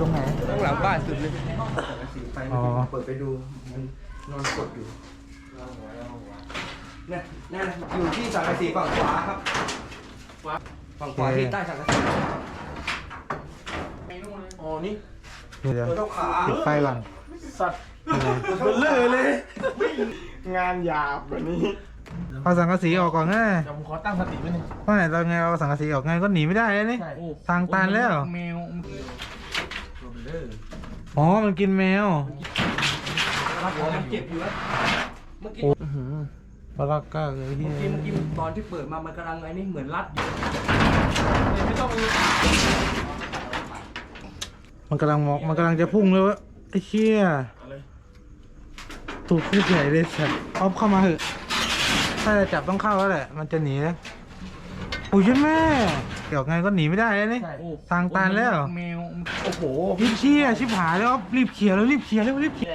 ตรงไหน ข้างหลังบ้านสุดเลยสีไฟอ๋อ เปิดไปดูมันนอนกดอยู่เนี่ยนั่นอยู่ที่สังกะสีฝั่งขวาครับฝั่งขวาที่ใต้สังกะสีอ๋อนี่เดี๋ยวเดี๋ยวเท้าขาปิดไฟก่อนสัตว์เบลอเลย งานหยาบแบบนี้เอาสังกะสีออกก่อนไงเดี๋ยวผมขอตั้งสติไว้หนึ่งเพราะไหนตอนไงเอาสังกะสีออกไงก็หนีไม่ได้เลยนี่ ใช่ทางตันแล้ว แมว อ๋อ มันกินแมวรับหัวมันเจ็บอยู่แล้วเมื่อกี้ปลาก้าเลยที่เมื่อกี้เมื่อกี้ตอนที่เปิดมามันกำลังไอ้นี่เหมือนรัดอยู่ไม่ต้องมันกำลังมองมันกำลังจะพุ่งเลยวะไอ้เชี่ยตัวโคตรใหญ่เลยสัตว์เอาเข้ามาเถอะถ้าจะจับต้องเข้าแล้วแหละ มันจะหนีแล้วโอ้ยแม่ เกี่ยวไงก็หนีไม่ได้แล้วนี่ ใช่ ทางตันแล้ว แมวโอ้โหพี่เชี่ยชิบหายแล้วรีบเขี่ยแล้วรีบเขี่ยแล้วรีบเขี่ย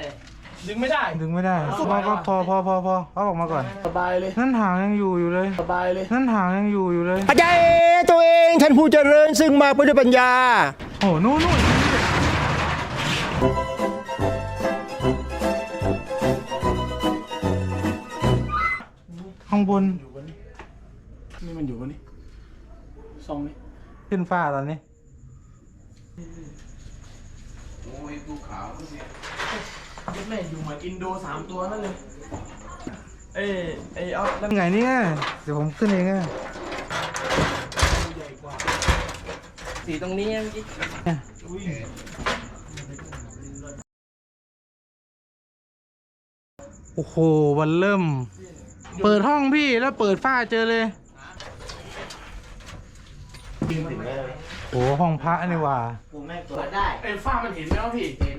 ดึงไม่ได้ ดึงไม่ได้พอพอพอพอพอพอเอาออกมาก่อน สบายเลย นั่นหางยังอยู่อยู่เลย สบายเลย นั่นหางยังอยู่อยู่เลย ปัจจัยตัวเองท่านผู้เจริญซึ่งมาเพื่อด้วยปัญญา โอ้นู่นนู่นข้างบน นี่มันอยู่บนนี้ ซองนี้ขึ้นฟ้าตอนนี้แม่อยู่เหมือนอินโดสามตัวนั่นเลย เอ้ยไอ้เอานั่นไงเนี่ยเดี๋ยวผมขึ้นเองอะสีตรงนี้เมื่อกี้อุ้ยโอ้โหวันเริ่ม เปิดห้องพี่แล้วเปิดฝ้าเจอเลย โอ้ห้องพระนี่หว่าไอ้ฝ้ามันเห็นไหมวะพี่เห็น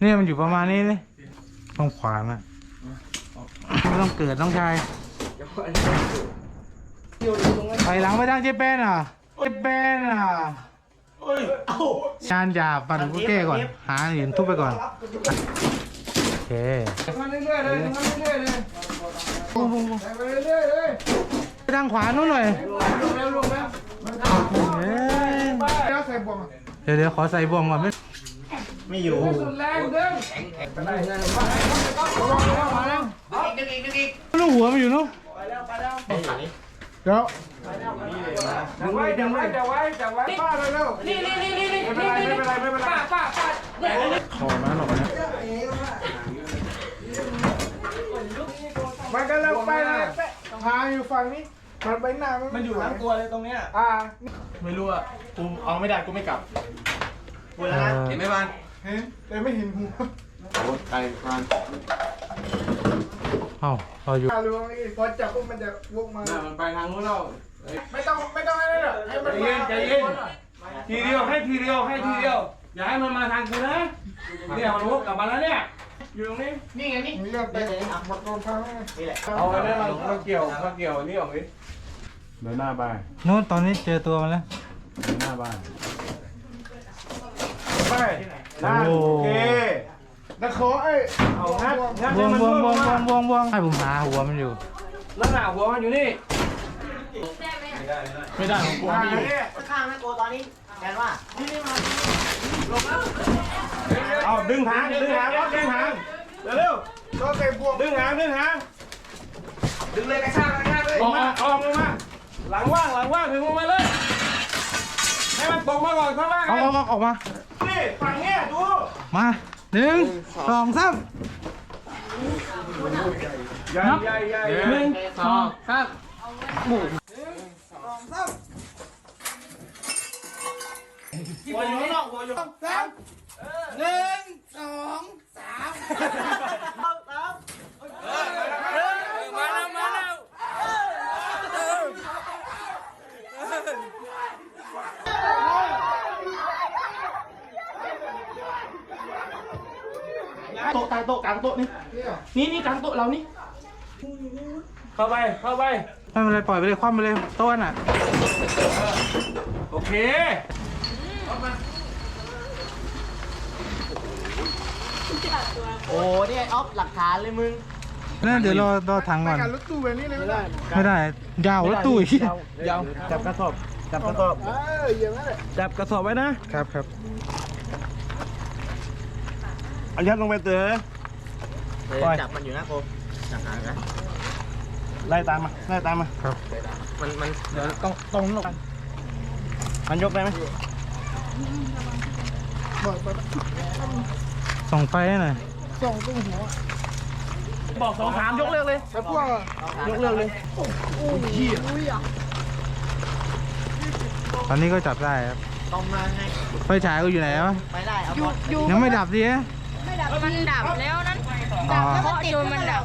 เนี่ยมันอยู่ประมาณนี้นี่ห้องขวาน่ะไม่ต้องเกิดต้องชายไปหลังไปทางเจ๊แป้นอะเจ๊แป้นอะเอ้ยงานหยาบปัดกูแก้ก่อน หาหินทุบไปก่อนโอเคมาเรื่อยๆเลยมาเรื่อยๆเลยโอ้โหไปเรื่อยๆเลยไปทางขวานู้นหน่อยลงแล้วลงแล้ว ดี๋ยวเดี๋ยวขอใส่บวมก่อนไม่ไม่อยู่สุดแรงเด้งแข็งแข็งไปได้ไงมาแล้วมาแล้วลูกหัวมันอยู่นู้นเดี๋ยวจับไว้จับไว้จับไว้จับไว้ป้าเลยเร็วนี่นี่นี่นี่ไม่เป็นไรไม่เป็นไรไม่เป็นไรป้าป้าป้าขอมาหน่อยนะมันกำลังไปเลยพาอยู่ฝั่งนี้มันไปหน้ามันอยู่ทั้งตัวเลยตรงเนี้ยอ่าไม่รู้อะ กูเอาไม่ได้กูไม่กลับเห็นไหมเห็นแต่ไม่เห็นหัวเอ้าเราอยู่ตาลวงนี่พอจับปุ๊บมันจะวกมามันไปทางนู้นแล้วไม่ต้องไม่ต้องอะไรหรอกให้มันใจเย็นใจเย็น ทีเดียวให้ทีเดียวให้ทีเดียว อย่าให้มันมาทางกูนะเนี่ยมันวกกลับมาแล้วเนี่ยอยู่ตรงนี้นี่ไงนี่มีเรื่องแต่หมดโดนพังเอาอันนั้นมามาเกี่ยวมาเกี่ยวนี่ออกนี้เดินหน้าบ้านนู้นตอนนี้เจอตัวมันแล้วเดิน หน้าบ้านไปโอ้ โอเคนะขอไอ้เอางัดงัดบให้วงมันบวงบวงมาบวงบวงให้ผมหาหัวมันอยู่ แล้วหน้าหัวมันอยู่นี่ไม่ได้ของกูไม่อยู่ ข้างแม่โกตอนนี้แกนว่า เอาดึงหางดึงหางครับดึงหางเร็วก็ใส่บวงๆดึงหางดึงหางดึงเลยกระชากกระชากเลยออกมาออกลงมาหลังว่างหลังว่างถึงลงมาเลย ให้มันตกมาก่อนข้างล่างเอาเอาเอาออกมา นี่ฝั่งเนี้ยดู มาหนึ่งสองสามใหญ่ใหญ่ใหญ่หนึ่งสองสามหัวอยู่ข้างนอกหัวอยู่ข้างสามหนึ่งสองสามมาแล้วมาแล้ว โต๊ะกลางโต๊ะกลางโต๊ะนี่นี่นี่กลางโต๊ะเรานี่เข้าไปเข้าไปไม่เป็นไรปล่อยไปเลยคว่ำไปเลยต้นอะโอเคโอ้เนี่ยออฟหลักฐานเลยมึงนั่นเดี๋ยวรอรอถังก่อนการรถตู้แบบนี้เลยไม่ได้ไม่ได้ยาวแล้วตุ้ยยาวจับกระสอบจับกระสอบเอออย่างนั้นแหละจับกระสอบไว้นะครับครับ เอายัดลงไปเต๋อเลยปล่อยจับมันอยู่นะโคมจับหางนะไล่ตามมาไล่ตามมามันมันเดี๋ยวต้องต้องลงมันยกได้ไหมส่องไฟให้หน่อยบอกสองสามยกเลิกเลยยกเลิกเลยตอนนี้ก็จับได้ครับต้องมาไงไฟฉายก็อยู่ไหนวะไปได้เอาบอลยังไม่ดับดิ มันดับแล้วนั้นอ๋อเพราะโจนมันดับ